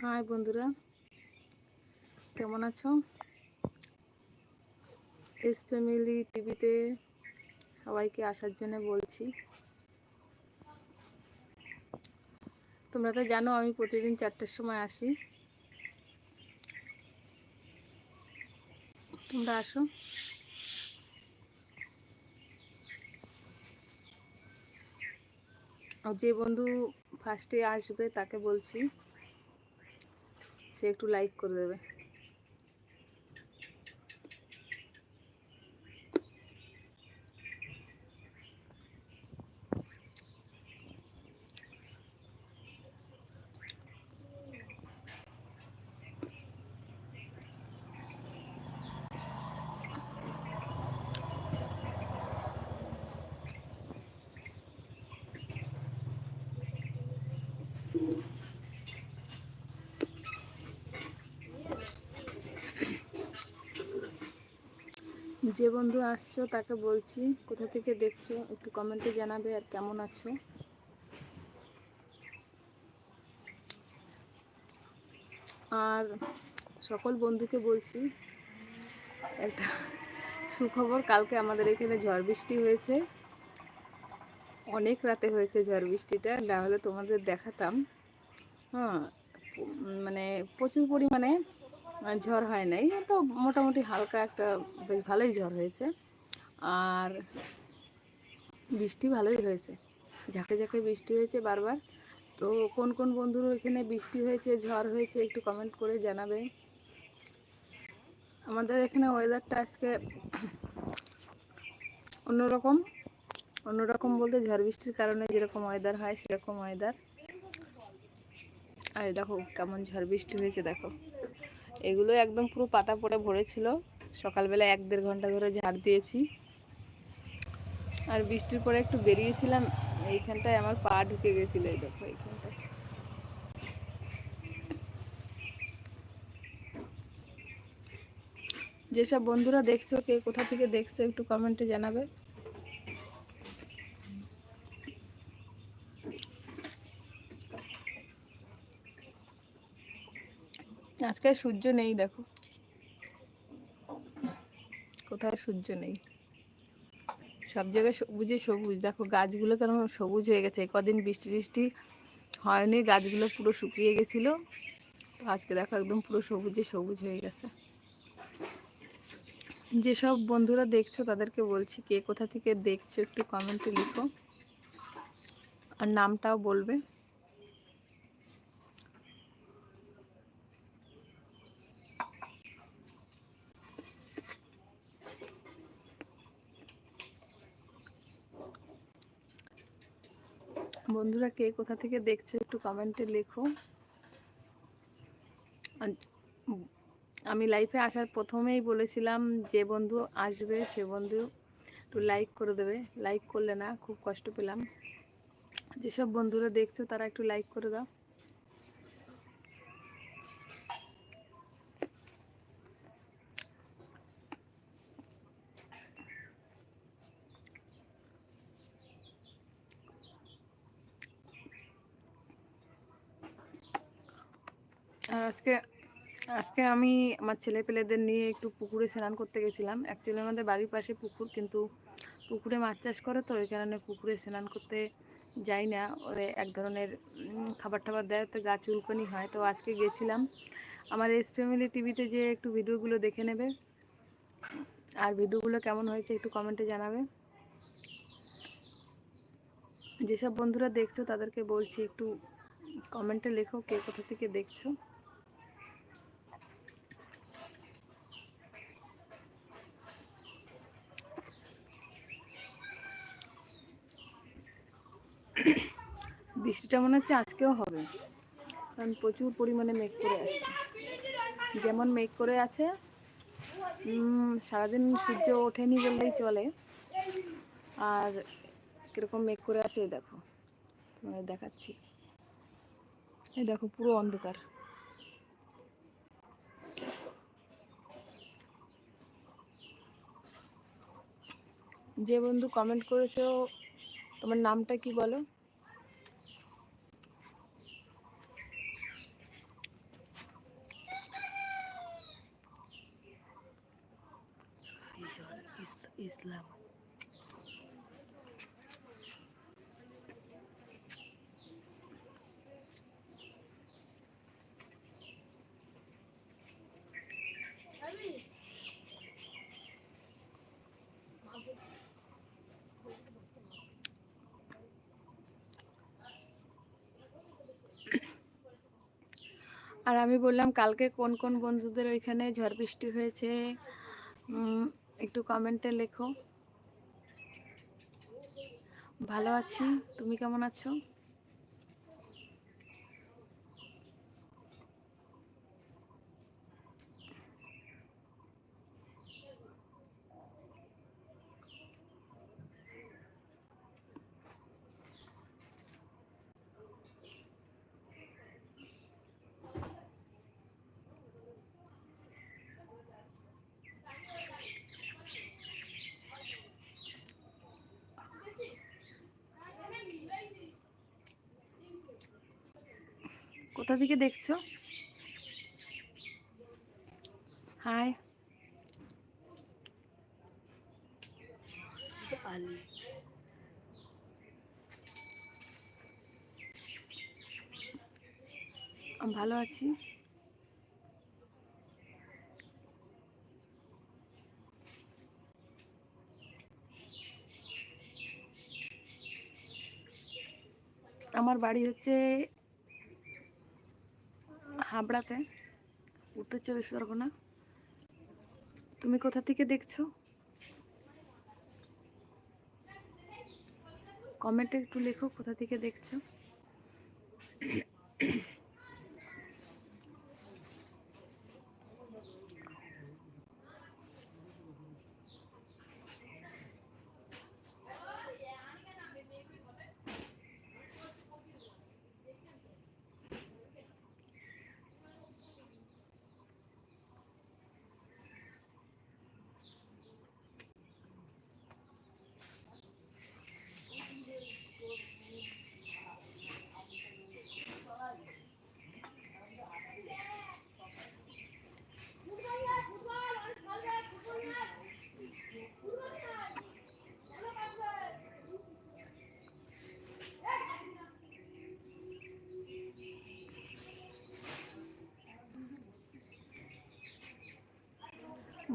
High বন্ধুরা, কেমন আছো? এস ফ্যামিলি টিভিতে সবাইকে আসার জন্য বলছি। তোমরা তো জানো আমি প্রতিদিন চারটের সময় আসি। তোমরা আসো। যে বন্ধু ফার্স্টে আসবে তাকে বলছি। সে একটু লাইক করে দেবে। যে বন্ধু আসছো তাকে বলছি, কোথা থেকে দেখছ একটু কমেন্টে জানাবে আর কেমন আছো। আর সকল বন্ধুকে বলছি, একটা সুখবর, কালকে আমাদের এখানে ঝড় বৃষ্টি হয়েছে। অনেক রাতে হয়েছে ঝড় বৃষ্টিটা, না হলে তোমাদের দেখাতাম। হ্যাঁ মানে প্রচুর পরিমাণে ঝড় হয় নাই। তো মোটামুটি হালকা একটা বেশ ভালোই ঝড় হয়েছে। আর বৃষ্টি ভালোই হয়েছে। ঝাঁকে ঝাঁকে বৃষ্টি হয়েছে বারবার। তো কোন কোন বন্ধুর এখানে বৃষ্টি হয়েছে, ঝড় হয়েছে একটু কমেন্ট করে জানাবে। আমাদের এখানে ওয়েদারটা আজকে অন্যরকম। অন্যরকম বলতে ঝড় বৃষ্টির কারণে যেরকম ওয়েদার হয় সেরকম ওয়েদার আর দেখো কেমন ঝড় বৃষ্টি হয়েছে, দেখো। এগুলো একদম পুরো পাতা পড়ে ভরেছিল। সকালবেলা এক দেড় ঘণ্টা ধরে ঝাড় দিয়েছি। আর বৃষ্টির পরে একটু বেরিয়েছিলাম, এইখানটায় আমার পা ঢুকে গেছিল, এই দেখো এইখানটায়। যেসব বন্ধুরা দেখছ, কে কোথা থেকে দেখছ, একটু কমেন্টে জানাবে। আজকে সূর্য নেই, দেখো। কোথায় সূর্য নেই। সব জায়গায় সবুজে সবুজ। দেখো, গাছগুলো কেন সবুজ হয়ে গেছে। কদিন বৃষ্টি টিষ্টি হয়নি, গাছগুলো পুরো শুকিয়ে গেছিল। আজকে দেখো একদম পুরো সবুজে সবুজ হয়ে গেছে। যেসব বন্ধুরা দেখছ, তাদেরকে বলছি, কে কোথা থেকে দেখছ, একটু কমেন্টে লিখো। আর নামটাও বলবে। বন্ধুরা কে কোথা থেকে দেখছ একটু কমেন্টে লেখো। আমি লাইফে আসার প্রথমেই বলেছিলাম যে বন্ধু আসবে, সে বন্ধু একটু লাইক করে দেবে। লাইক করলে না খুব কষ্ট পেলাম। যেসব বন্ধুরা দেখছ তারা একটু লাইক করে দাও। আজকে আজকে আমি আমার ছেলে পেলেদের নিয়ে একটু পুকুরে স্নান করতে গেছিলাম। অ্যাকচুয়ালি আমাদের বাড়ির পাশে পুকুর, কিন্তু পুকুরে মাছ চাষ করে তো, ওই কারণে পুকুরে স্নান করতে যাই না। ওরে এক ধরনের খাবার টাবার দেয়, তো গাছ উল্কনি হয়। তো আজকে গেছিলাম। আমার এস ফ্যামিলি টিভিতে যে একটু ভিডিওগুলো দেখে নেবে। আর ভিডিওগুলো কেমন হয়েছে একটু কমেন্টে জানাবে। যেসব বন্ধুরা দেখছ, তাদেরকে বলছি একটু কমেন্টে লেখো কে কোথা থেকে দেখছ। বৃষ্টিটা মনে হচ্ছে আজকেও হবে। কারণ প্রচুর পরিমাণে মেঘ করে আসছে। যেমন মেঘ করে আছে সারাদিন সূর্য ওঠেনি বললেই চলে। আর কীরকম মেঘ করে আছে দেখো। তোমাদের দেখাচ্ছি। এই দেখো, পুরো অন্ধকার। যে বন্ধু কমেন্ট করেছ, তোমার নামটা কি বলো ইসলাম আর আমি বললাম, কালকে কোন কোন বন্ধুদের ওইখানে ঝড় বৃষ্টি হয়েছে? একটু কমেন্টে লেখো। ভালো আছি, তুমি কেমন আছো? থেকে দেখছ? হাই ভালো আছি। আমার বাড়ি হচ্ছে হাবড়াতে। উত্তর চব্বিশ পরগনা তুমি কোথা থেকে দেখছ? কমেন্টে একটু লেখো কোথা থেকে দেখছ।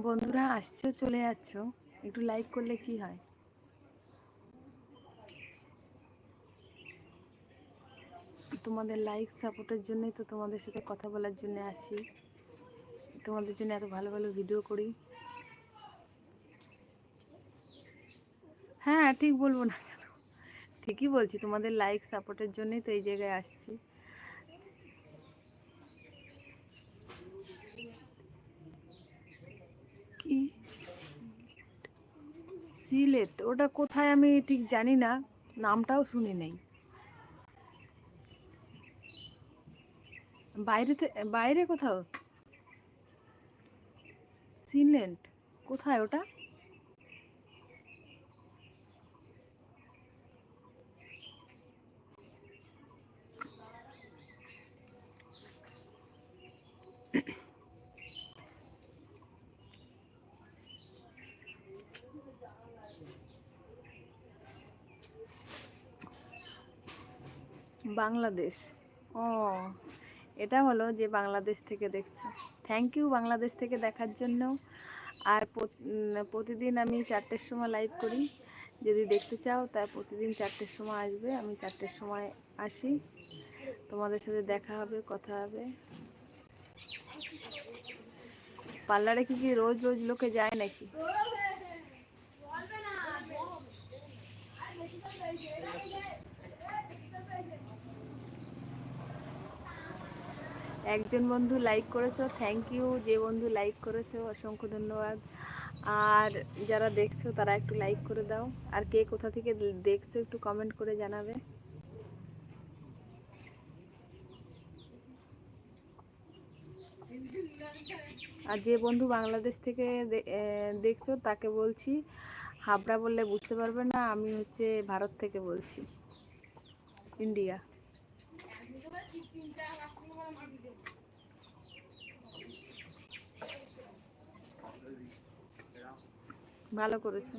বন্ধুরা, আসছো, চলে যাচ্ছ। একটু লাইক করলে কি হয়? তোমাদের লাইক সাপোর্টের জন্যই তো তোমাদের সাথে কথা বলার জন্য আসি। তোমাদের জন্য এত ভালো ভালো ভিডিও করি। হ্যাঁ ঠিক বলব না ঠিকই বলছি, তোমাদের লাইক সাপোর্টের জন্যই তো এই জায়গায় আসছি কি সিলেট ওটা কোথায় আমি ঠিক জানি না, নামটাও শুনি নেই। বাইরে বাইরে কোথাও? সিলেট কোথায় ওটা? বাংলাদেশ। ও, এটা হলো যে বাংলাদেশ থেকে দেখছ। থ্যাংক ইউ বাংলাদেশ থেকে দেখার জন্য। আর প্রতিদিন আমি চারটের সময় লাইভ করি। যদি দেখতে চাও, তা প্রতিদিন চারটের সময় আসবে। আমি চারটের সময় আসি। তোমাদের সাথে দেখা হবে, কথা হবে। পার্লারে কি কি রোজ রোজ লোকে যায় নাকি? একজন বন্ধু লাইক করেছ থ্যাংক ইউ যে বন্ধু লাইক করেছ, অসংখ্য ধন্যবাদ। আর যারা দেখছ, তারা একটু লাইক করে দাও। আর কে কোথা থেকে দেখছ, একটু কমেন্ট করে জানাবে। আর যে বন্ধু বাংলাদেশ থেকে দেখছ, তাকে বলছি, হাবড়া বললে বুঝতে পারবে না, আমি হচ্ছে ভারত থেকে বলছি। ইন্ডিয়া। ভালো করেছ।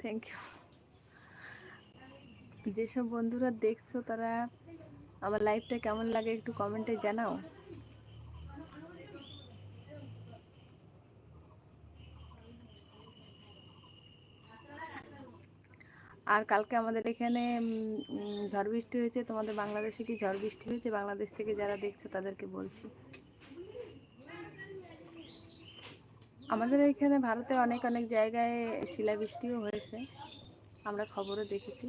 থ্যাংক ইউ যেসব বন্ধুরা দেখছ তারা আমার লাইফটা কেমন লাগে একটু কমেন্টে জানাও। আর কালকে আমাদের এখানে ঝড় বৃষ্টি হয়েছে, তোমাদের বাংলাদেশে কি ঝড় বৃষ্টি হয়েছে? বাংলাদেশ থেকে যারা দেখছ তাদেরকে বলছি। আমাদের এখানে ভারতে অনেক অনেক জায়গায় শিলাবৃষ্টিও হয়েছে। আমরা খবরও দেখেছি।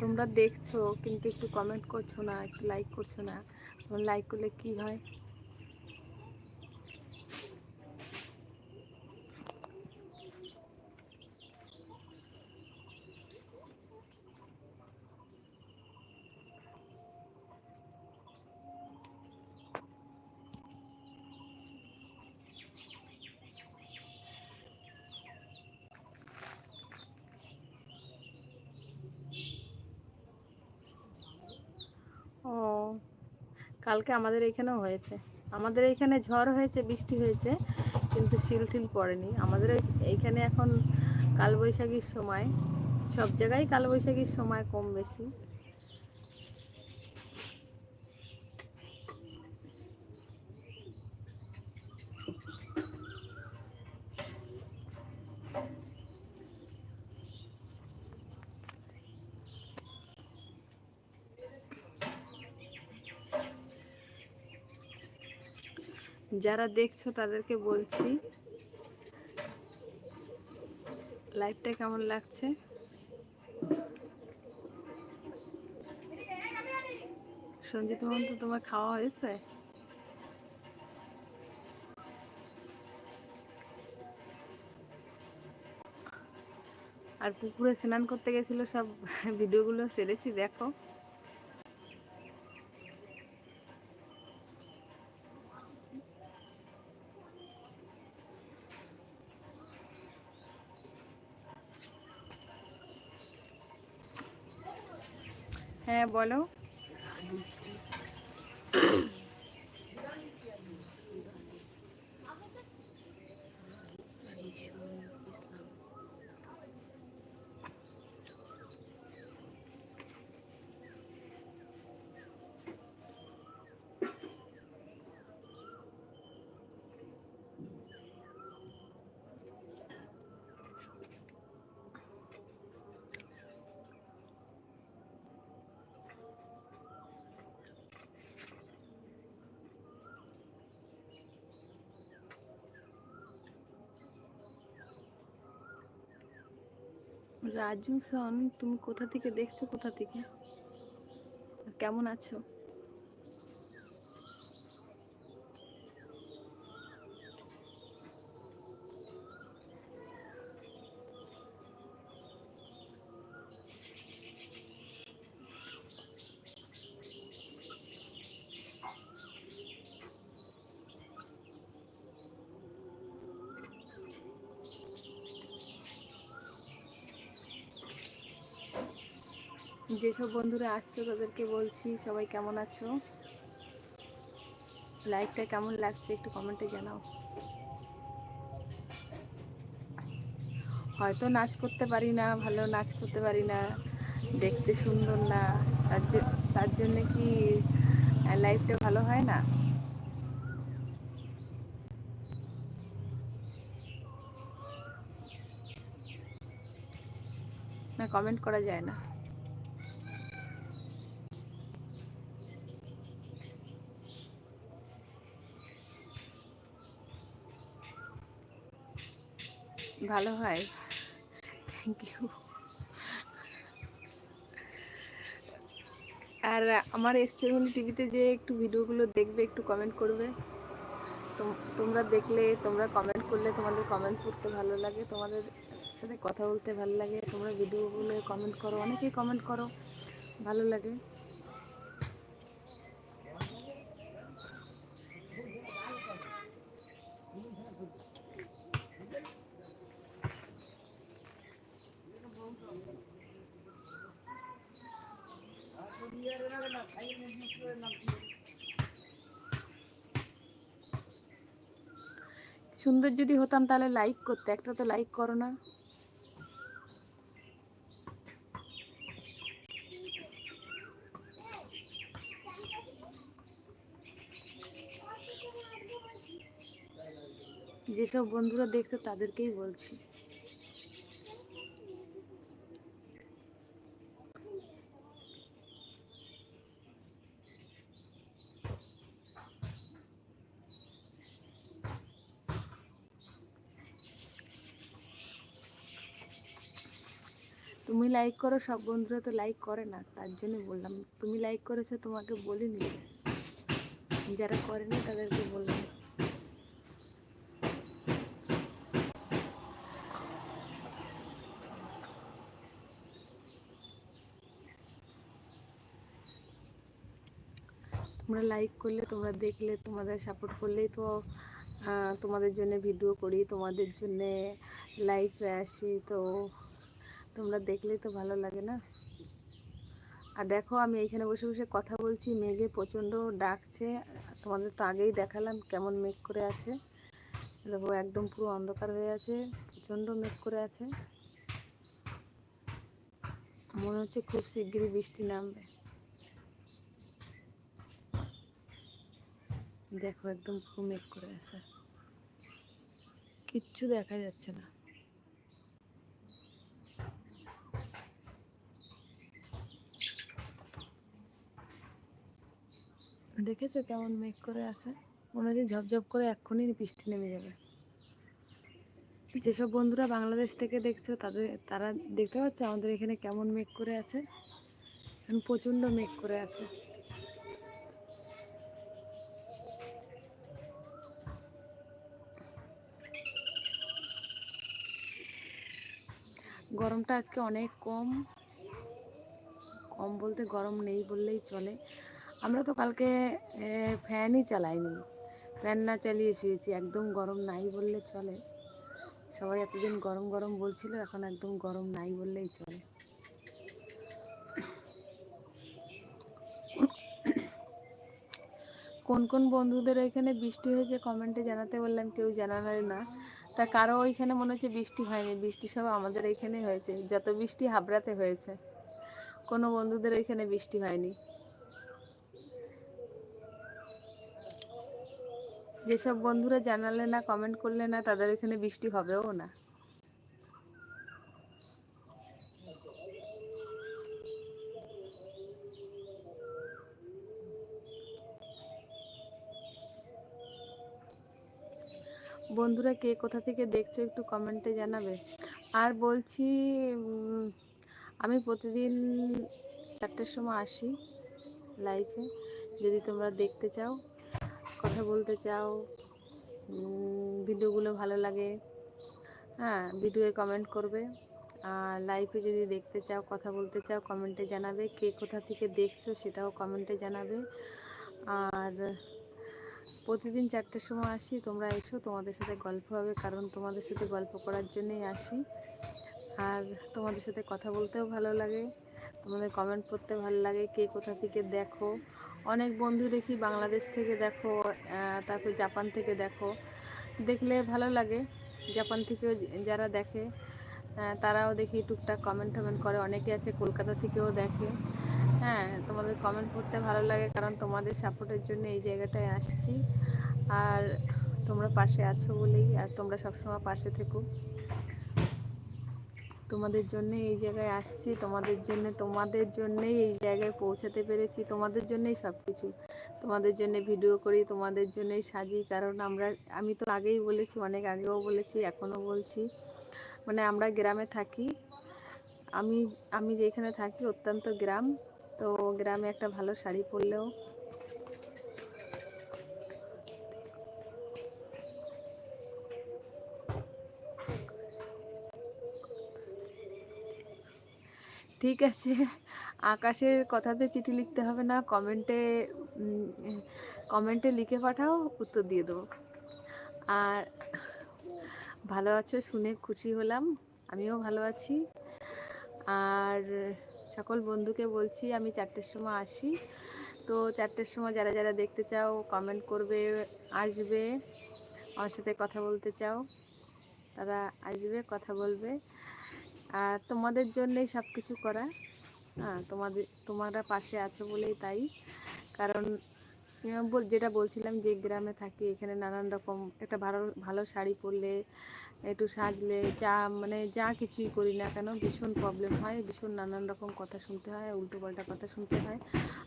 তোমরা দেখছ, কিন্তু একটু কমেন্ট করছ না, একটু লাইক করছ না তোমার লাইক করলে কি হয় ও কালকে আমাদের এখানেও হয়েছে। আমাদের এখানে ঝড় হয়েছে, বৃষ্টি হয়েছে, কিন্তু শিল টিল পড়েনি। আমাদের এইখানে এখন কালবৈশাখীর সময়, সব জায়গায় কালবৈশাখীর সময় কম বেশি। যারা দেখছ তাদেরকে বলছি লাইভটা কেমন লাগছে? সঞ্জিত মহন্ত তোমার খাওয়া হয়েছে? আর পুকুরে স্নান করতে গেছিল সব ভিডিওগুলো ছেড়েছি দেখো। হ্যাঁ বলো। রাজু সন তুমি কোথা থেকে দেখছ? কোথা থেকে? কেমন আছো? যেসব বন্ধুরা আসছো তাদেরকে বলছি, সবাই কেমন আছো? লাইভটা কেমন লাগছে একটু কমেন্টে জানাও। হয়তো নাচ করতে পারি না, ভালো নাচ করতে পারি না, দেখতে সুন্দর না, তার তার জন্য কি লাইফটা ভালো হয় না? না, কমেন্ট করা যায় না। ভালো হয়। থ্যাংক ইউ আর আমার এস ফ্যামিলি টিভিতে যে একটু ভিডিওগুলো দেখবে, একটু কমেন্ট করবে তোমরা দেখলে, তোমরা কমেন্ট করলে তোমাদের কমেন্ট পড়তে ভালো লাগে, তোমাদের সাথে কথা বলতে ভালো লাগে, তোমরা ভিডিওগুলো কমেন্ট করো, অনেকেই কমেন্ট করো, ভালো লাগে। সুন্দর যদি হতাম তাহলে লাইক করতে, একটা তো লাইক করো না। যেসব বন্ধুরা দেখছে তাদেরকেই বলছি। তুমি লাইক করো, সব বন্ধুরা তো লাইক করে না। তার জন্য বললাম, তুমি লাইক করেছ, তোমাকে বলিনি। যারা করেনি তাদেরকে বললাম। তোমরা লাইক করলে, তোমরা দেখলে, তোমাদের সাপোর্ট করলেই তো তোমাদের জন্য ভিডিও করি, তোমাদের জন্যে লাইভে আসি, তো তোমরা দেখলেই তো ভালো লাগে না? আর দেখো, আমি এইখানে বসে বসে কথা বলছি। মেঘে প্রচণ্ড ডাকছে। তোমাদের তো আগেই দেখালাম কেমন মেঘ করে আছে। দেখো, একদম পুরো অন্ধকার হয়ে আছে। প্রচণ্ড মেঘ করে আছে। মনে হচ্ছে খুব শিগগিরই বৃষ্টি নামবে। দেখো, একদম পুরো মেঘ করে আছে। কিচ্ছু দেখা যাচ্ছে না। দেখেছ কেমন মেঘ করে আছে? মনে হচ্ছে ঝপঝপ করে এক্ষুনি বৃষ্টি নেমে যাবে। যেসব বন্ধুরা বাংলাদেশ থেকে দেখছ, তাদের, তারা দেখতে পাচ্ছে আমাদের এখানে কেমন মেঘ করে আছে? এখন প্রচণ্ড মেঘ করে আছে। গরমটা আজকে অনেক কম। কম বলতে গরম নেই বললেই চলে। আমরা তো কালকে ফ্যানই চালাইনি। ফ্যান না চালিয়ে শুয়েছি, একদম গরম নাই বললে চলে। সবাই এতদিন গরম গরম বলছিল, এখন একদম গরম নাই বললেই চলে। কোন কোন বন্ধুদের ওইখানে বৃষ্টি হয়েছে কমেন্টে জানাতে বললাম কেউ জানালে না। তা কারও ওইখানে মনে হচ্ছে বৃষ্টি হয়নি, বৃষ্টি সব আমাদের এইখানে হয়েছে। যত বৃষ্টি হাবড়াতে হয়েছে, কোনো বন্ধুদের ওইখানে বৃষ্টি হয়নি। যেসব বন্ধুরা জানালে না কমেন্ট করলে না, তাদের এখানে বৃষ্টি হবেও না। বন্ধুরা, কে কোথা থেকে দেখছ একটু কমেন্টে জানাবে। আর বলছি আমি প্রতিদিন চারটের সময় আসি লাইফে যদি তোমরা দেখতে চাও। কথা বলতে চাও ভিডিওগুলো ভালো লাগে হ্যাঁ ভিডিওয়ে কমেন্ট করবে, আর লাইভে যদি দেখতে চাও, কথা বলতে চাও কমেন্টে জানাবে, কে কোথা থেকে দেখছ সেটাও কমেন্টে জানাবে, আর প্রতিদিন চারটের সময় আসি, তোমরা এসো, তোমাদের সাথে গল্প হবে, কারণ তোমাদের সাথে গল্প করার জন্যই আসি, আর তোমাদের সাথে কথা বলতেও ভালো লাগে তোমাদের কমেন্ট করতে ভালো লাগে, কে কোথা থেকে দেখো। অনেক বন্ধু দেখি বাংলাদেশ থেকে দেখো তারপর জাপান থেকে দেখো। দেখলে ভালো লাগে, জাপান থেকেও যারা দেখে তারাও দেখি টুকটাক কমেন্ট টমেন্ট করে। অনেকে আছে কলকাতা থেকেও দেখে। হ্যাঁ তোমাদের কমেন্ট করতে ভালো লাগে কারণ তোমাদের সাপোর্টের জন্য এই জায়গাটায় আসছি। আর তোমরা পাশে আছো বলেই, আর তোমরা সবসময় পাশে থেকো। তোমাদের জন্য এই জায়গায় আসছি, তোমাদের জন্য, তোমাদের জন্যই এই জায়গায় পৌঁছাতে পেরেছি, তোমাদের জন্যই সব কিছু তোমাদের জন্য ভিডিও করি, তোমাদের জন্যই সাজি, কারণ আমরা, আমি তো আগেই বলেছি, অনেক আগেও বলেছি, এখনও বলছি। মানে আমরা গ্রামে থাকি, আমি আমি যেখানে থাকি অত্যন্ত গ্রাম, তো গ্রামে একটা ভালো শাড়ি পরলেও ঠিক আছে। আকাশের কথাতে চিঠি লিখতে হবে না, কমেন্টে কমেন্টে লিখে পাঠাও, উত্তর দিয়ে দেবো। আর ভালো আছো শুনে খুশি হলাম, আমিও ভালো আছি। আর সকল বন্ধুকে বলছি, আমি চারটের সময় আসি। তো চারটের সময় যারা যারা দেখতে চাও, কমেন্ট করবে, আসবে, আমার সাথে কথা বলতে চাও, তারা আসবে, কথা বলবে। আর তোমাদের জন্যই সব কিছু করা। হ্যাঁ তোমাদের, তোমরা পাশে আছো বলেই তাই। কারণ যেটা বলছিলাম যে গ্রামে থাকি, এখানে নানান রকম একটা ভালো ভালো শাড়ি পরলে, একটু সাজলে, যা মানে যা কিছুই করি না কেন, ভীষণ প্রবলেম হয়, ভীষণ নানান রকম কথা শুনতে হয় উল্টো পাল্টা কথা শুনতে হয়।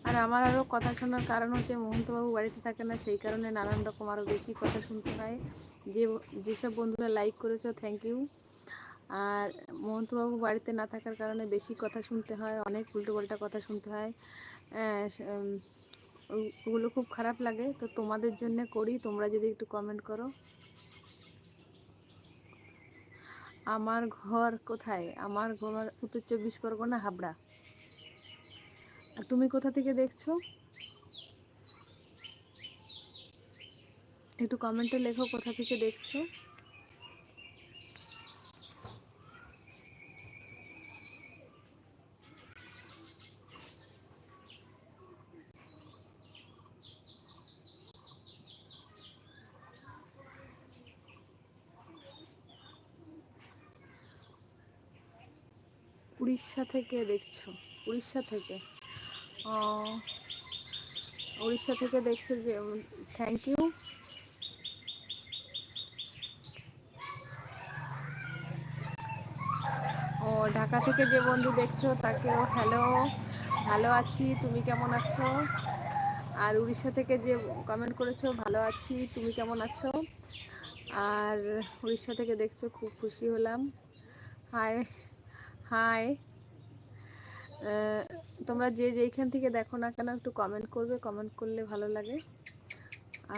আর আমার আরও কথা শোনার কারণ হচ্ছে, মহন্তবাবু বাড়িতে থাকে না, সেই কারণে নানান রকম আরও বেশি কথা শুনতে হয়। যে, যেসব বন্ধুরা লাইক করেছ থ্যাংক ইউ আর মহন্তবাবু বাড়িতে না থাকার কারণে বেশি কথা শুনতে হয়, অনেক উল্টোপাল্টা কথা শুনতে হয়। ওগুলো খুব খারাপ লাগে। তো তোমাদের জন্য করি, তোমরা যদি একটু কমেন্ট করো। আমার ঘর কোথায়? আমার ঘর উত্তর চব্বিশ পরগনা, হাবড়া। আর তুমি কোথা থেকে দেখছ? একটু কমেন্টে লেখো কোথা থেকে দেখছ। উড়িষ্যা থেকে দেখছ? উড়িষ্যা থেকে? উড়িষ্যা থেকে দেখছ যে থ্যাংক ইউ ও, ঢাকা থেকে যে বন্ধু দেখছ, তাকেও হ্যালো ভালো আছি, তুমি কেমন আছো? আর উড়িষ্যা থেকে যে কমেন্ট করেছ, ভালো আছি, তুমি কেমন আছো? আর উড়িষ্যা থেকে দেখছ, খুব খুশি হলাম। হাই হাই তোমরা যে যেইখান থেকে দেখো না কেন একটু কমেন্ট করবে কমেন্ট করলে ভালো লাগে।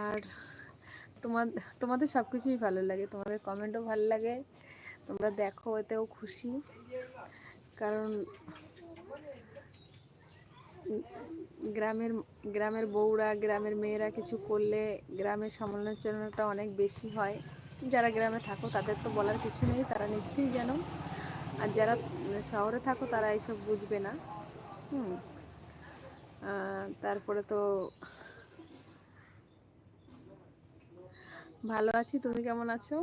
আর তোমার তোমাদের সব কিছুই ভালো লাগে, তোমাদের কমেন্টও ভালো লাগে, তোমরা দেখো, এতেও খুশি। কারণ গ্রামের গ্রামের বউরা, গ্রামের মেয়েরা কিছু করলে গ্রামের সমালোচনাটা অনেক বেশি হয়। যারা গ্রামে থাকো, তাদের তো বলার কিছু নেই, তারা নিশ্চয়ই জানো। আর যারা শহরে থাকো তারা এইসব বুঝবে না। হুম। তারপরে তো ভালো আছি, তুমি কেমন আছো?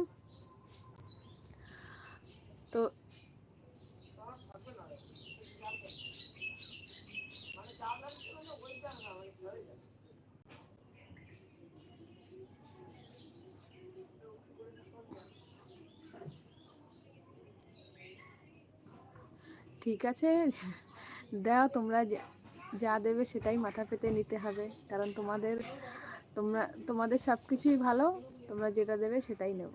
তো ঠিক আছে। দাও তোমরা যা দেবে সেটাই মাথা পেতে নিতে হবে। কারণ তোমাদের, তোমরা, তোমাদের সব কিছুই ভালো, তোমরা যেটা দেবে সেটাই নেব।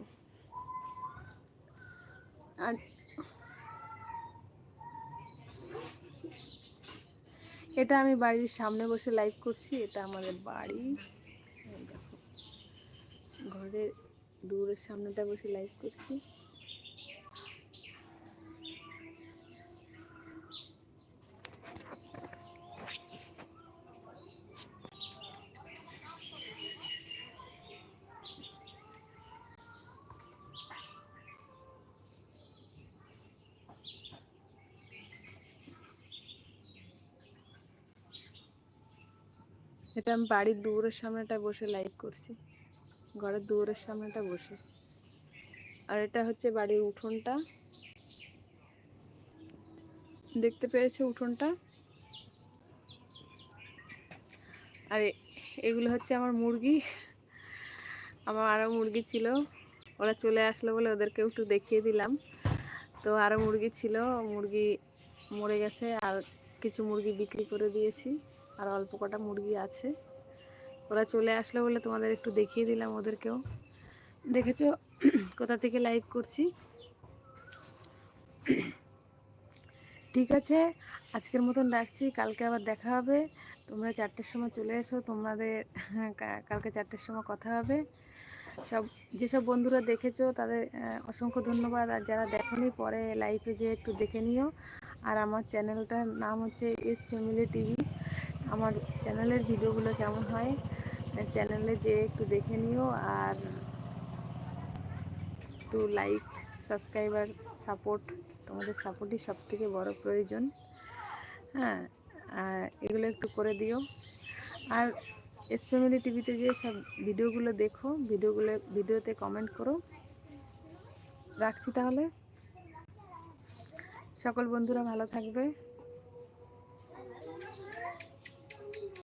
আর এটা আমি বাড়ির সামনে বসে লাইভ করছি, এটা আমাদের বাড়ি। ঘরের দূরের সামনেটা বসে লাইভ করছি। এটা আমি বাড়ির দুয়ারের সামনেটা বসে লাইভ করছি। ঘরের দুয়ারের সামনেটা বসে। আর এটা হচ্ছে বাড়ির উঠোনটা। দেখতে পেয়েছে উঠোনটা? আর এগুলো হচ্ছে আমার মুরগি। আমার আরও মুরগি ছিল। ওরা চলে আসলো বলে ওদেরকে একটু দেখিয়ে দিলাম। তো আরও মুরগি ছিল, মুরগি মরে গেছে। আর কিছু মুরগি বিক্রি করে দিয়েছি। আর অল্প কটা মুরগি আছে। ওরা চলে আসলো বলে তোমাদের একটু দেখিয়ে দিলাম ওদেরকেও। দেখেছ? কোথা থেকে লাইভ করছি? ঠিক আছে, আজকের মতন রাখছি, কালকে আবার দেখা হবে। তোমরা চারটের সময় চলে এসো, তোমাদের কালকে চারটের সময় কথা হবে। সব, যেসব বন্ধুরা দেখেছ, তাদের অসংখ্য ধন্যবাদ। আর যারা দেখোনি, পরে লাইভে যে একটু দেখে নিও। আর আমার চ্যানেলটার নাম হচ্ছে এস ফ্যামিলি টিভি আমার চ্যানেলের ভিডিওগুলো কেমন হয় চ্যানেলে যে একটু দেখে নিও আর একটু লাইক সাবস্ক্রাইবার সাপোর্ট তোমাদের সাপোর্টই সব থেকে বড় প্রয়োজন। হ্যাঁ আর এগুলো একটু করে দিও। আর এস ফ্যামিলি টিভিতে যে সব ভিডিওগুলো দেখো ভিডিওগুলো ভিডিওতে কমেন্ট করো। রাখছি তাহলে। সকল বন্ধুরা ভালো থাকবে।